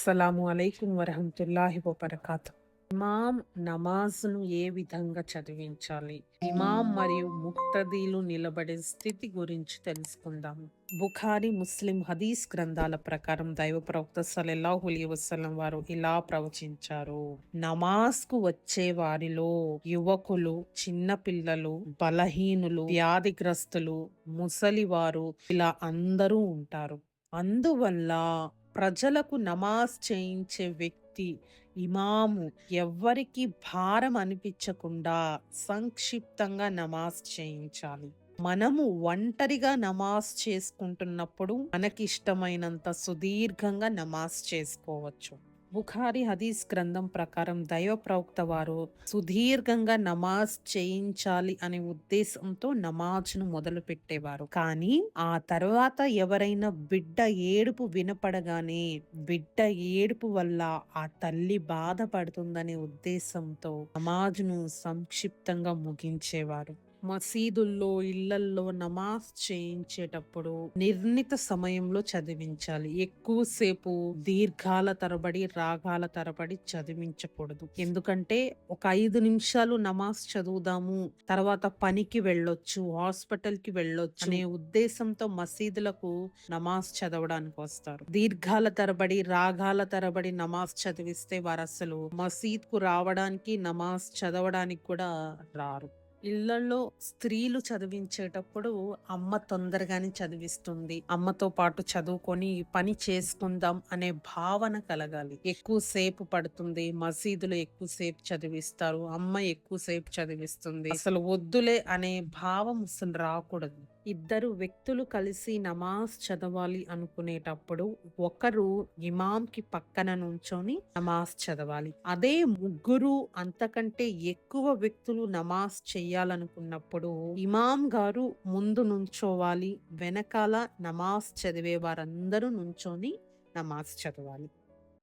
అస్సలాము అలైకుం వరహమతుల్లాహి వబర్కాతు. ఇమాం నమాజ్ను ఏ విధంగా చదివించాలి? ఇమాం మరియు ముక్తదీలు నిలబడే స్థితి గురించి తెలుసుకుందాం. బుఖారి ముస్లిం హదీస్ గ్రంథాల ప్రకారం దైవ ప్రవక్త సలెల్లాహు అలీ వసలం వారు ఇలా ప్రవచించారు. నమాజ్కు వచ్చే వారిలో యువకులు చిన్న పిల్లలు బలహీనులు వ్యాధిగ్రస్తులు ముసలివారు ఇలా అందరూ ఉంటారు. అందువల్ల ప్రజలకు నమాజ్ చేయించే వ్యక్తి ఇమాము ఎవ్వరికి భారం అనిపించకుండా సంక్షిప్తంగా నమాజ్ చేయించాలి. మనము ఒంటరిగా నమాజ్ చేసుకుంటున్నప్పుడు మనకిష్టమైనంత సుదీర్ఘంగా నమాజ్ చేసుకోవచ్చు. బుఖారి హదీస్ గ్రంథం ప్రకారం దైవ ప్రవక్త వారు సుదీర్ఘంగా నమాజ్ చేయించాలి అనే ఉద్దేశంతో నమాజ్ను మొదలు పెట్టేవారు కానీ ఆ తర్వాత ఎవరైనా బిడ్డ ఏడుపు వినపడగానే బిడ్డ ఏడుపు వల్ల ఆ తల్లి బాధపడుతుందనే ఉద్దేశంతో నమాజ్ను సంక్షిప్తంగా ముగించేవారు. మసీదుల్లో ఇళ్ళల్లో నమాజ్ చేయించేటప్పుడు నిర్ణీత సమయంలో చదివించాలి. ఎక్కువసేపు దీర్ఘాల తరబడి రాగాల తరబడి చదివించకూడదు. ఎందుకంటే ఒక ఐదు నిమిషాలు నమాజ్ చదువుదాము తర్వాత పనికి వెళ్ళొచ్చు హాస్పిటల్కి వెళ్ళొచ్చు అనే ఉద్దేశంతో మసీదులకు నమాజ్ చదవడానికి వస్తారు. దీర్ఘాల తరబడి రాగాల తరబడి నమాజ్ చదివిస్తే వారు అసలు మసీద్కు రావడానికి నమాజ్ చదవడానికి కూడా రారు. ఇళ్ళలో స్త్రీలు చదివించేటప్పుడు అమ్మ తొందరగానే చదివిస్తుంది. అమ్మతో పాటు చదువుకొని పని చేసుకుందాం అనే భావన కలగాలి. ఎక్కువసేపు పడుతుంది. మసీదులో ఎక్కువసేపు చదివిస్తారు. అమ్మ ఎక్కువసేపు చదివిస్తుంది. అసలు వద్దులే అనే భావం అసలు రాకూడదు. ఇద్దరు వ్యక్తులు కలిసి నమాజ్ చదవాలి అనుకునేటప్పుడు ఒకరు ఇమాంకి పక్కన నుంచొని నమాజ్ చదవాలి. అదే ముగ్గురు అంతకంటే ఎక్కువ వ్యక్తులు నమాజ్ చెయ్యాలనుకున్నప్పుడు ఇమాం గారు ముందు నుంచోవాలి వెనకాల నమాజ్ చదివే వారందరూ నుంచొని నమాజ్ చదవాలి.